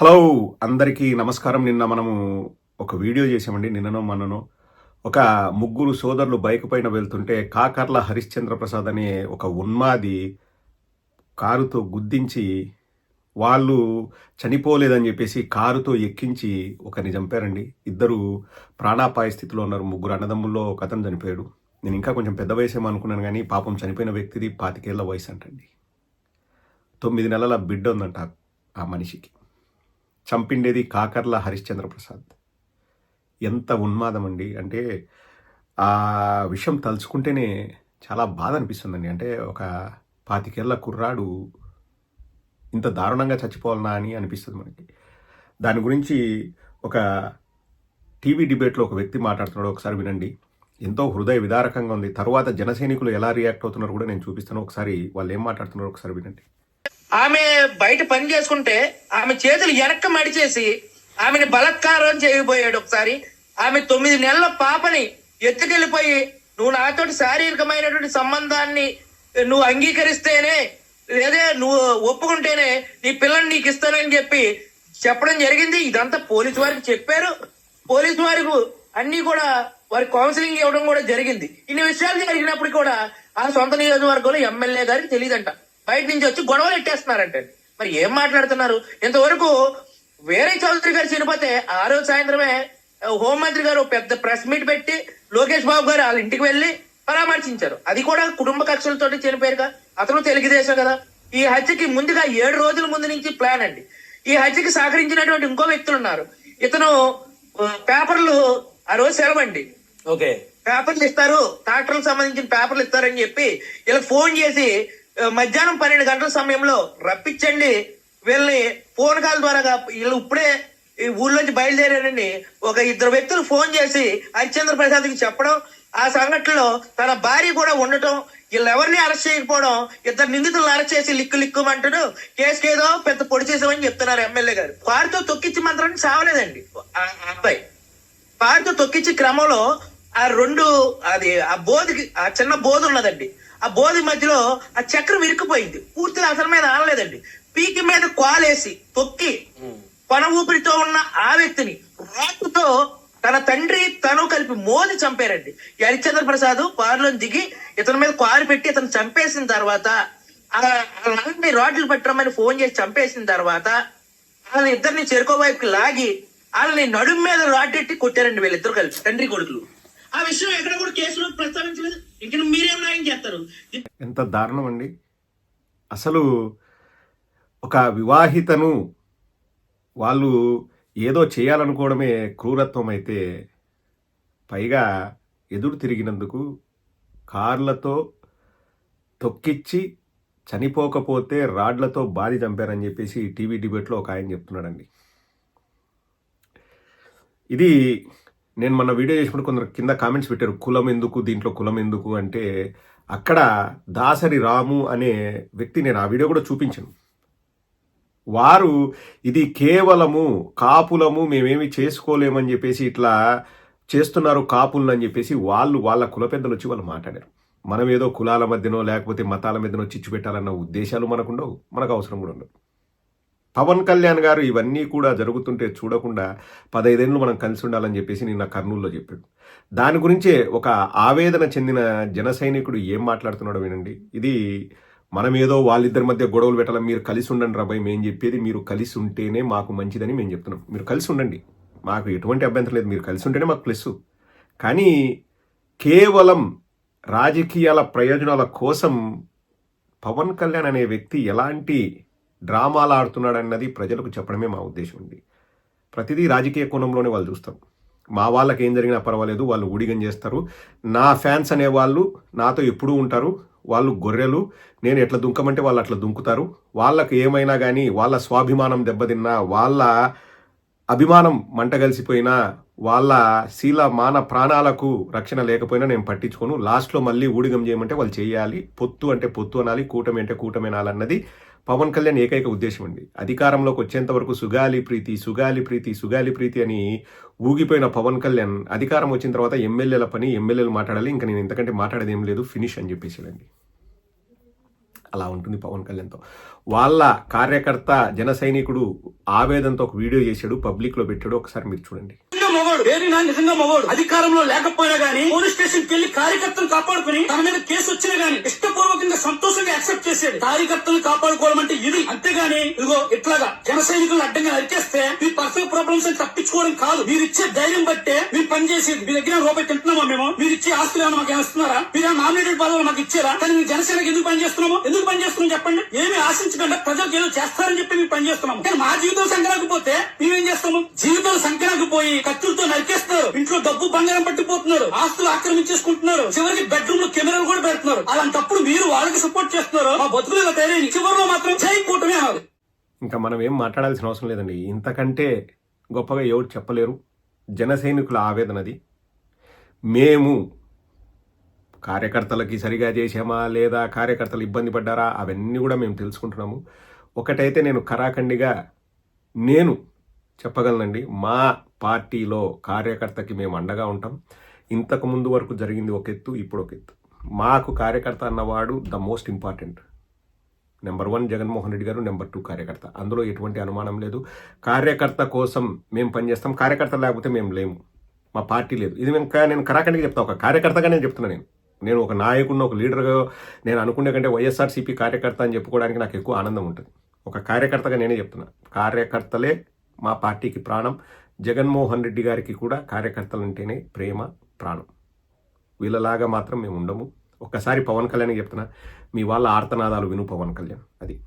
Hello అందరికీ నమస్కారం. నిన్న మనము ఒక వీడియో చేసామండి నిన్ననో మననో ఒక ముగ్గురు సోదరులు బైక్ పైన వెళ్తుంటే కాకర్ల హరిశ్చంద్ర ప్రసాద్ అనే ఒక ఉన్మాది కారుతో గుద్దించి వాళ్ళు చనిపోలేదని చెప్పేసి కారుతో ఎక్కించి ఒకరిని చంపారండి ఇద్దరు ప్రాణాపాయ స్థితిలో ఉన్నారు. ముగ్గురు అన్నదమ్ముల్లో ఒక అతను చనిపోయాడు. నేను ఇంకా కొంచెం పెద్ద వయసేమో అనుకున్నాను కానీ పాపం చనిపోయిన వ్యక్తిది పాతికేళ్ళ వయసు అంటండి. తొమ్మిది నెలల బిడ్డ ఉందంట ఆ మనిషికి. చంపిండేది కాకర్ల హరిశ్చంద్ర ప్రసాద్ ఎంత ఉన్మాదం అండి అంటే ఆ విషయం తలుచుకుంటేనే చాలా బాధ అనిపిస్తుందండి అంటే ఒక పాతికేళ్ళ కుర్రాడు ఇంత దారుణంగా చచ్చిపోవాలనా అని అనిపిస్తుంది మనకి. దాని గురించి ఒక టీవీ డిబేట్లో ఒక వ్యక్తి మాట్లాడుతున్నాడు. ఒకసారి వినండి. ఎంతో హృదయ విదారకంగా ఉంది. తర్వాత జనసైనికులు ఎలా రియాక్ట్ అవుతున్నారో కూడా నేను చూపిస్తాను. ఒకసారి వాళ్ళు ఏం మాట్లాడుతున్నారో ఒకసారి వినండి. ఆమె బయట పని చేసుకుంటే ఆమె చేతులు వెనక్కి మడిచేసి ఆమెని బలత్కారం చేయబోయాడు ఒకసారి. ఆమె తొమ్మిది నెలల పాపని ఎత్తుకెళ్ళిపోయి నువ్వు నాతోటి శారీరకమైనటువంటి సంబంధాన్ని నువ్వు అంగీకరిస్తేనే లేదే నువ్వు ఒప్పుకుంటేనే నీ పిల్లని నీకు ఇస్తానని చెప్పి చెప్పడం జరిగింది. ఇదంతా పోలీసు వారికి చెప్పారు. పోలీసు వారికి అన్ని కూడా వారి కౌన్సిలింగ్ ఇవ్వడం కూడా జరిగింది. ఇన్ని విషయాలు జరిగినప్పుడు కూడా ఆ సొంత నియోజకవర్గంలో ఎమ్మెల్యే గారికి తెలియదంట బయట నుంచి వచ్చి గొడవలు ఎట్టేస్తున్నారంటే. మరి ఏం మాట్లాడుతున్నారు? ఇంతవరకు వేరే చౌదరి గారు చనిపోతే ఆ రోజు సాయంత్రమే హోంమంత్రి గారు పెద్ద ప్రెస్ మీట్ పెట్టి లోకేష్ బాబు గారు వాళ్ళ ఇంటికి వెళ్ళి పరామర్శించారు. అది కూడా కుటుంబ కక్షలతోటి చనిపోయారుగా. అతను తెలుగుదేశం కదా. ఈ హత్యకి ముందుగా ఏడు రోజుల ముందు నుంచి ప్లాన్ అండి. ఈ హత్యకి సహకరించినటువంటి ఇంకో వ్యక్తులు ఉన్నారు. ఇతను పేపర్లు ఆ రోజు సెలవండి. ఓకే. పేపర్లు ఇస్తారు ట్రాక్టర్లకు సంబంధించిన పేపర్లు ఇస్తారని చెప్పి ఇలా ఫోన్ చేసి మధ్యాహ్నం పన్నెండు గంటల సమయంలో రప్పించండి. వీళ్ళని ఫోన్ కాల్ ద్వారా వీళ్ళు ఇప్పుడే ఈ ఊళ్ళోంచి బయలుదేరారని ఒక ఇద్దరు వ్యక్తులు ఫోన్ చేసి హరిచంద్ర ప్రసాద్కి చెప్పడం ఆ సంఘటనలో తన భార్య కూడా ఉండటం వీళ్ళు ఎవరిని అరెస్ట్ చేయకపోవడం ఇద్దరు నిందితులను అరెస్ట్ చేసి లిక్కు లిక్కుమంటాడు కేసుకి ఏదో పెద్ద పొడి చేసామని చెప్తున్నారు ఎమ్మెల్యే గారు. వారితో తొక్కించి మాత్రం సావలేదండి ఆ అబ్బాయి పారితో తొక్కించి క్రమంలో ఆ రెండు అది ఆ బోధికి ఆ చిన్న బోధ ఉన్నదండి ఆ బోధి మధ్యలో ఆ చక్రం ఇరుక్కుపోయింది. పూర్తిగా అసలు మీద ఆనలేదండి పీకి మీద కాలేసి తొక్కి పన ఊపిరితో ఉన్న ఆ వ్యక్తిని రాటుతో తన తండ్రి తను కలిపి మోది చంపారండి. ఈ హరిశ్చంద్ర ప్రసాద్ కారులో దిగి ఇతని మీద కారు పెట్టి ఇతను చంపేసిన తర్వాత నలుగురిని రాడ్లు పెట్టమని ఫోన్ చేసి చంపేసిన తర్వాత వాళ్ళ ఇద్దరిని చెరుకో వైపుకి లాగి వాళ్ళని నడుము మీద రాటెట్టి కొట్టారండి వీళ్ళిద్దరు కలిసి తండ్రి కొడుకులు. ఆ విషయం ఎక్కడ కూడా కేసులో ప్రస్తావించలేదు. ఇంక మీరేం న్యాయం చేస్తారు? ఎంత దారుణం అండి అసలు ఒక వివాహితను వాళ్ళు ఏదో చేయాలనుకోవడమే క్రూరత్వం అయితే పైగా ఎదురు తిరిగినందుకు కార్లతో తొక్కిచ్చి చనిపోకపోతే రాడ్లతో బాధి చంపారని చెప్పేసి టీవీ డిబేట్లో ఒక ఆయన చెప్తున్నాడండి. ఇది నేను మొన్న వీడియో చేసినప్పుడు కొందరు కింద కామెంట్స్ పెట్టారు కులం ఎందుకు దీంట్లో కులం ఎందుకు అంటే అక్కడ దాసరి రాము అనే వ్యక్తి నేను ఆ వీడియో కూడా చూపించాను. వారు ఇది కేవలము కాపులము మేమేమి చేసుకోలేమని చెప్పేసి ఇట్లా చేస్తున్నారు కాపులను అని చెప్పేసి వాళ్ళు వాళ్ళ కుల పెద్దలు వచ్చి వాళ్ళు మాట్లాడారు. మనం ఏదో కులాల మధ్యనో లేకపోతే మతాల మధ్యనో చిచ్చు పెట్టాలన్న ఉద్దేశాలు మనకుండవు మనకు అవసరం కూడా ఉండవు. పవన్ కళ్యాణ్ గారు ఇవన్నీ కూడా జరుగుతుంటే చూడకుండా పదైదేళ్ళు మనం కలిసి ఉండాలని చెప్పేసి నిన్న కర్నూలులో చెప్పాడు. దాని గురించే ఒక ఆవేదన చెందిన జన సైనికుడు ఏం మాట్లాడుతున్నాడో వినండి. ఇది మనమేదో వాళ్ళిద్దరి మధ్య గొడవలు పెట్టాలి మీరు కలిసి ఉండండి రాబాయ్ మేము చెప్పేది మీరు కలిసి ఉంటేనే మాకు మంచిదని మేము చెప్తున్నాం. మీరు కలిసి ఉండండి. మాకు ఎటువంటి అభ్యంతరం లేదు. మీరు కలిసి ఉంటేనే మాకు ప్లస్. కానీ కేవలం రాజకీయాల ప్రయోజనాల కోసం పవన్ కళ్యాణ్ అనే వ్యక్తి ఎలాంటి డ్రామాలు ఆడుతున్నాడన్నది ప్రజలకు చెప్పడమే మా ఉద్దేశం అండి. ప్రతిదీ రాజకీయ కోణంలోనే వాళ్ళు చూస్తారు. మా వాళ్ళకి ఏం జరిగినా పర్వాలేదు వాళ్ళు ఊడిగం చేస్తారు. నా ఫ్యాన్స్ అనేవాళ్ళు నాతో ఎప్పుడూ ఉంటారు. వాళ్ళు గొర్రెలు నేను ఎట్లా దుంకమంటే వాళ్ళు అట్లా దుంకుతారు. వాళ్ళకు ఏమైనా కానీ వాళ్ళ స్వాభిమానం దెబ్బతిన్నా వాళ్ళ అభిమానం మంట కలిసిపోయినా వాళ్ళ శీల మాన ప్రాణాలకు రక్షణ లేకపోయినా నేను పట్టించుకోను. లాస్ట్లో మళ్ళీ ఊడిగం చేయమంటే వాళ్ళు చేయాలి. పొత్తు అంటే పొత్తు అనాలి కూటమి అంటే కూటమి అనాలన్నది పవన్ కళ్యాణ్ ఏకైక ఉద్దేశం అండి. అధికారంలోకి వచ్చేంత వరకు సుగాలి ప్రీతి సుగాలి ప్రీతి సుగాలి ప్రీతి అని ఊగిపోయిన పవన్ కళ్యాణ్ అధికారం వచ్చిన తర్వాత ఎమ్మెల్యేల పని ఎమ్మెల్యేలు మాట్లాడాలి. ఇంకా నేను ఇంతకంటే మాట్లాడేది ఏం లేదు. ఫినిష్ అని చెప్పేసాడండి అలా ఉంటుంది పవన్ కళ్యాణ్తో. వాళ్ళ కార్యకర్త జన సైనికుడు ఆవేదంతో ఒక వీడియో చేశాడు పబ్లిక్లో పెట్టాడు. ఒకసారి మీరు చూడండి. మగోడు వేరే నా నిజంగా మగోడు అధికారంలో లేకపోయినా గానీ పోలీస్ స్టేషన్కి కార్యకర్తను కాపాడుకుని తన మీద కేసు వచ్చినా గానీ ఇష్టపూర్వకంగా సంతోషంగా యాక్సెప్ట్ చేసేది. కార్యకర్తలను కాపాడుకోవడం అంటే ఇది. అంతేగాని ఇదిగో ఇట్లాగా జన సైనికులను అడ్డంగా నరికేస్తే మీ పర్సనల్ ప్రాబ్లమ్స్ తప్పించుకోవడం కాదు. మీరు ఇచ్చే ధైర్యం బట్టే మీరు పనిచేసేది. మీ దగ్గర రూపాయి తింటున్నామా మేము? మీరు ఇచ్చే ఆస్తులు ఏమైనా మాకు ఇస్తున్నారా? మీరు నామినేటెడ్ పదవులు మాకు ఇచ్చారా? కానీ మీరు జనసేనకి ఎందుకు పనిచేస్తున్నాము? ఎందుకు పనిచేస్తున్నాం చెప్పండి. ఏమి ఆశించకుండా ప్రజలకు ఏదో చేస్తారని చెప్పి మేము పనిచేస్తున్నాము. కానీ మా జీవితం సంక్రాంతిపోతే మేమేం చేస్తాము? జీవితం సంక్రాంతికి పోయి కత్తులతో నరికేస్తున్నారు ఇంట్లో డబ్బు బంగారం పట్టిపోతున్నారు. ఆస్తులు ఆక్రమించేసుకుంటున్నారు. చివరికి బెడ్రూమ్లో కెమెరాలు కూడా పెడుతున్నారు. అలాంటప్పుడు మీరు వాళ్ళకి సపోర్ట్ చేస్తున్నారు మా బతుకులు ఇలా తయారైంది చివరిలో మాత్రం జై కూటమి ఇంకా మనం ఏం మాట్లాడాల్సిన అవసరం లేదండి. ఇంతకంటే గొప్పగా ఎవరు చెప్పలేరు. జన సైనికుల ఆవేదనది మేము కార్యకర్తలకి సరిగా చేసామా లేదా కార్యకర్తలు ఇబ్బంది పడ్డారా అవన్నీ కూడా మేము తెలుసుకుంటున్నాము. ఒకటైతే నేను కరాఖండిగా నేను చెప్పగలనండి. మా పార్టీలో కార్యకర్తకి మేము అండగా ఉంటాం. ఇంతకు ముందు వరకు జరిగింది ఒక ఎత్తు ఇప్పుడు ఒక ఎత్తు. మాకు కార్యకర్త అన్నవాడు the most important. Number one Jaganmohan Reddy గారు నెంబర్ టూ కార్యకర్త. అందులో ఎటువంటి అనుమానం లేదు. కార్యకర్త కోసం మేము పనిచేస్తాం. కార్యకర్త లేకపోతే మేము లేము. మా పార్టీ లేదు. ఇది ఇంకా నేను కరాఖండిగా చెప్తా. ఒక కార్యకర్తగా నేను చెప్తున్నా నేను. నేను ఒక నాయకుడిని ఒక లీడర్గా నేను అనుకునే కంటే వైఎస్ఆర్సీపీ కార్యకర్త అని చెప్పుకోవడానికి నాకు ఎక్కువ ఆనందం ఉంటుంది. ఒక కార్యకర్తగా నేనే చెప్తున్నా. కార్యకర్తలే మా పార్టీకి ప్రాణం. జగన్మోహన్ రెడ్డి గారికి కూడా కార్యకర్తలంటేనే ప్రేమ ప్రాణం. వీళ్ళలాగా మాత్రం మేము ఉండము ఒక్కసారి పవన్ కళ్యాణ్ చెప్తున్నా మీ వాళ్ళ ఆర్తనాదాలు విను పవన్ కళ్యాణ్. అది.